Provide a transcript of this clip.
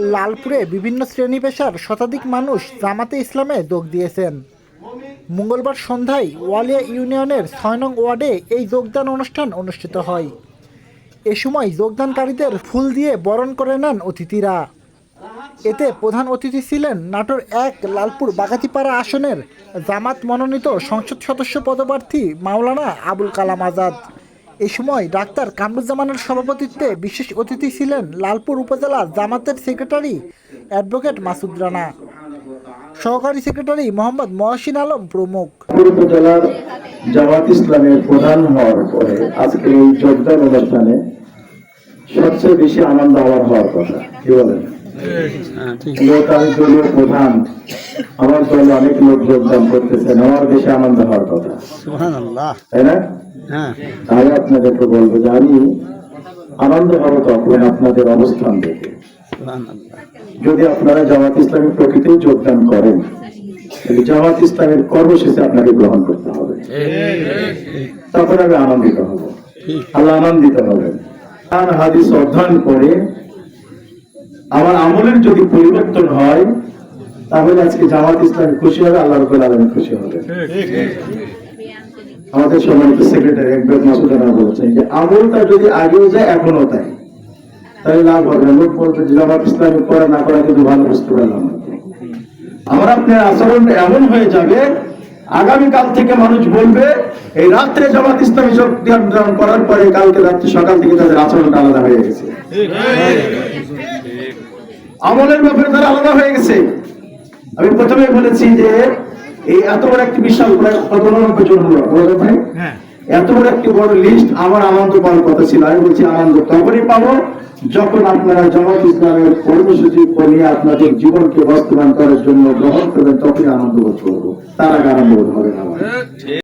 লালপুরে বিভিন্ন শ্রেণি পেশার শতাধিক মানুষ জামাতে ইসলামে যোগ দিয়েছেন। মঙ্গলবার সন্ধ্যায় ওয়ালিয়া ইউনিয়নের ছয় নং ওয়ার্ডে এই যোগদান অনুষ্ঠান অনুষ্ঠিত হয়। এ সময় যোগদানকারীদের ফুল দিয়ে বরণ করে নেন অতিথিরা। এতে প্রধান অতিথি ছিলেন নাটোর এক লালপুর বাগাতিপাড়া আসনের জামাত মনোনীত সংসদ সদস্য পদপ্রার্থী মাওলানা আবুল কালাম আজাদ। এ সময় ডাক্তার কামরুজ্জামানের সভাপতিত্বে বিশেষ অতিথি ছিলেন লালপুর উপজেলা জামাতের সেক্রেটারি অ্যাডভোকেট মাসুদ রানা। সহকারী সেক্রেটারি মোহাম্মদ মহসিন আলম প্রমুখ। উপজেলার জামাত ইসলামের প্রধান হওয়ার পরে আজকে এই যোগদান অনুষ্ঠানে সবচেয়ে বেশি আনন্দ আমার হওয়ার কথা। কি বলেন? আমি দলীয় প্রধান আমার দলে অনেক লোক যোগদান করতেছেন আমার বেশি আনন্দ হওয়ার কথা। তাই না? হ্যাঁ। আমি আপনাদেরকে বলব যে আমি আনন্দ হব তখন আপনাদের অবস্থান দেখে। যদি আপনারা জামাত ইসলামের প্রকৃতি যোগদান করেন জামাত ইসলামের কর্মসূচি আপনাকে গ্রহণ করতে হবে। তখন আমি আনন্দিত হব। আল্লাহ আনন্দিত হবেন। আর হাদিস অধ্যয়ন করে আমার আমলের যদি পরিবর্তন হয় তাহলে আজকে জামাত ইসলাম খুশি হবে, আল্লাহ রবুল আলম খুশি হবে। আমাদের সম্মানিত সেক্রেটারি একবার মাসুদানা বলেছেন যে, আমলটা যদি আগেও যায় এখনও তাই। তাহলে লাভ হবে লোক বলবে জামাত ইসলামী করা না করা কিন্তু ভালো বুঝতে পারলাম আমার আপনার আচরণটা এমন হয়ে যাবে, আগামীকাল থেকে মানুষ বলবে, এই রাত্রে জামাত ইসলামী যোগদান করার পরে কালকে রাত্রে সকাল থেকে তাদের আচরণটা আলাদা হয়ে গেছে। আমলের ব্যাপারে তারা আলাদা হয়ে গেছে। আমি প্রথমে বলেছি যে এই এত বড় একটি বিশাল প্রায় পঁচানব্বই জন হলো ভাই এত বড় একটি বড় লিস্ট আমার আনন্দ পাওয়ার কথা ছিল। আমি বলছি আনন্দ তখনই পাবো যখন আপনারা জামাত ইসলামের কর্মসূচি নিয়ে আপনাদের জীবনকে বাস্তবায়ন করার জন্য গ্রহণ করবেন তখনই আনন্দ বোধ করব। তার আগে আনন্দ বোধ হবে না আমার।